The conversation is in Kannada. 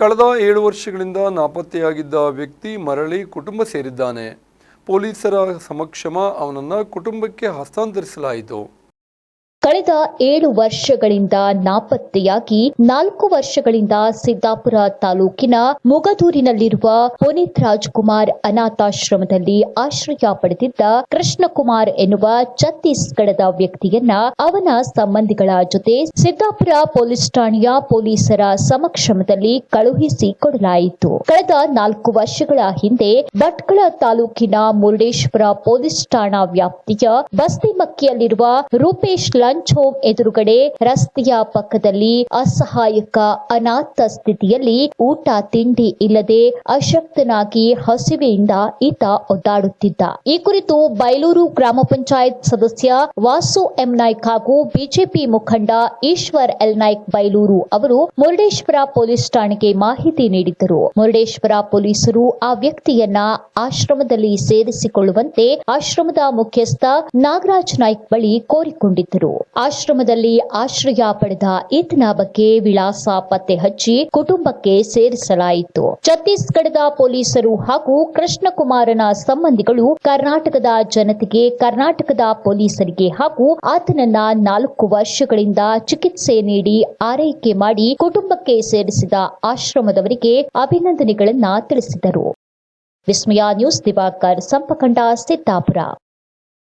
ಕಳೆದ ಏಳು ವರ್ಷಗಳಿಂದ ನಾಪತ್ತೆಯಾಗಿದ್ದ ವ್ಯಕ್ತಿ ಮರಳಿ ಕುಟುಂಬ ಸೇರಿದ್ದಾನೆ. ಪೊಲೀಸರ ಸಮಕ್ಷಮ ಅವನನ್ನು ಕುಟುಂಬಕ್ಕೆ ಹಸ್ತಾಂತರಿಸಲಾಯಿತು. ಕಳೆದ ಏಳು ವರ್ಷಗಳಿಂದ ನಾಪತ್ತೆಯಾಗಿ ನಾಲ್ಕು ವರ್ಷಗಳಿಂದ ಸಿದ್ದಾಪುರ ತಾಲೂಕಿನ ಮುಗದೂರಿನಲ್ಲಿರುವ ಪುನೀತ್ ರಾಜ್ಕುಮಾರ್ ಅನಾಥಾಶ್ರಮದಲ್ಲಿ ಆಶ್ರಯ ಪಡೆದಿದ್ದ ಕೃಷ್ಣಕುಮಾರ್ ಎನ್ನುವ ಛತ್ತೀಸ್ಗಢದ ವ್ಯಕ್ತಿಯನ್ನ ಅವನ ಸಂಬಂಧಿಗಳ ಜೊತೆ ಸಿದ್ದಾಪುರ ಪೊಲೀಸ್ ಠಾಣೆಯ ಪೊಲೀಸರ ಸಮಕ್ಷಮದಲ್ಲಿ ಕಳುಹಿಸಿ ಕೊಡಲಾಯಿತು. ಕಳೆದ ನಾಲ್ಕು ವರ್ಷಗಳ ಹಿಂದೆ ಭಟ್ಕಳ ತಾಲೂಕಿನ ಮುರುಡೇಶ್ವರ ಪೊಲೀಸ್ ಠಾಣಾ ವ್ಯಾಪ್ತಿಯ ಬಸ್ತಿಮಕ್ಕಿಯಲ್ಲಿರುವ ರೂಪೇಶ್ ಲಂಚ್ ಹೋಮ್ ಎದುರುಗಡೆ ರಸ್ತೆಯ ಪಕ್ಕದಲ್ಲಿ ಅಸಹಾಯಕ ಅನಾಥ ಸ್ಥಿತಿಯಲ್ಲಿ ಊಟ ತಿಂಡಿ ಇಲ್ಲದೆ ಅಶಕ್ತನಾಗಿ ಹಸಿವೆಯಿಂದ ಈತ ಒದ್ದಾಡುತ್ತಿದ್ದ. ಈ ಕುರಿತು ಬೈಲೂರು ಗ್ರಾಮ ಪಂಚಾಯತ್ ಸದಸ್ಯ ವಾಸು ಎಂ ನಾಯ್ಕ್ ಹಾಗೂ ಬಿಜೆಪಿ ಮುಖಂಡ ಈಶ್ವರ್ ಎಲ್ ನಾಯ್ಕ್ ಬೈಲೂರು ಅವರು ಮುರುಡೇಶ್ವರ ಪೊಲೀಸ್ ಠಾಣೆಗೆ ಮಾಹಿತಿ ನೀಡಿದ್ದರು. ಮುರುಡೇಶ್ವರ ಪೊಲೀಸರು ಆ ವ್ಯಕ್ತಿಯನ್ನ ಆಶ್ರಮದಲ್ಲಿ ಸೇರಿಸಿಕೊಳ್ಳುವಂತೆ ಆಶ್ರಮದ ಮುಖ್ಯಸ್ಥ ನಾಗರಾಜ್ ನಾಯ್ಕ್ ಬಳಿ ಕೋರಿಕೊಂಡಿದ್ದರು. ಆಶ್ರಮದಲ್ಲಿ ಆಶ್ರಯ ಪಡೆದ ಈತನ ಬಗ್ಗೆ ವಿಳಾಸ ಪತ್ತೆ ಹಚ್ಚಿ ಕುಟುಂಬಕ್ಕೆ ಸೇರಿಸಲಾಯಿತು. ಛತ್ತೀಸ್ಗಢದ ಪೊಲೀಸರು ಹಾಗೂ ಕೃಷ್ಣಕುಮಾರನ ಸಂಬಂಧಿಗಳು ಕರ್ನಾಟಕದ ಜನತೆಗೆ, ಕರ್ನಾಟಕದ ಪೊಲೀಸರಿಗೆ ಹಾಗೂ ಆತನನ್ನ ನಾಲ್ಕು ವರ್ಷಗಳಿಂದ ಚಿಕಿತ್ಸೆ ನೀಡಿ ಆರೈಕೆ ಮಾಡಿ ಕುಟುಂಬಕ್ಕೆ ಸೇರಿಸಿದ ಆಶ್ರಮದವರಿಗೆ ಅಭಿನಂದನೆಗಳನ್ನ ತಿಳಿಸಿದರು. ವಿಸ್ಮಯ ನ್ಯೂಸ್ ದಿವಾಕರ್, ಸಂಪಕಂಡ ಸಿದ್ದಾಪುರ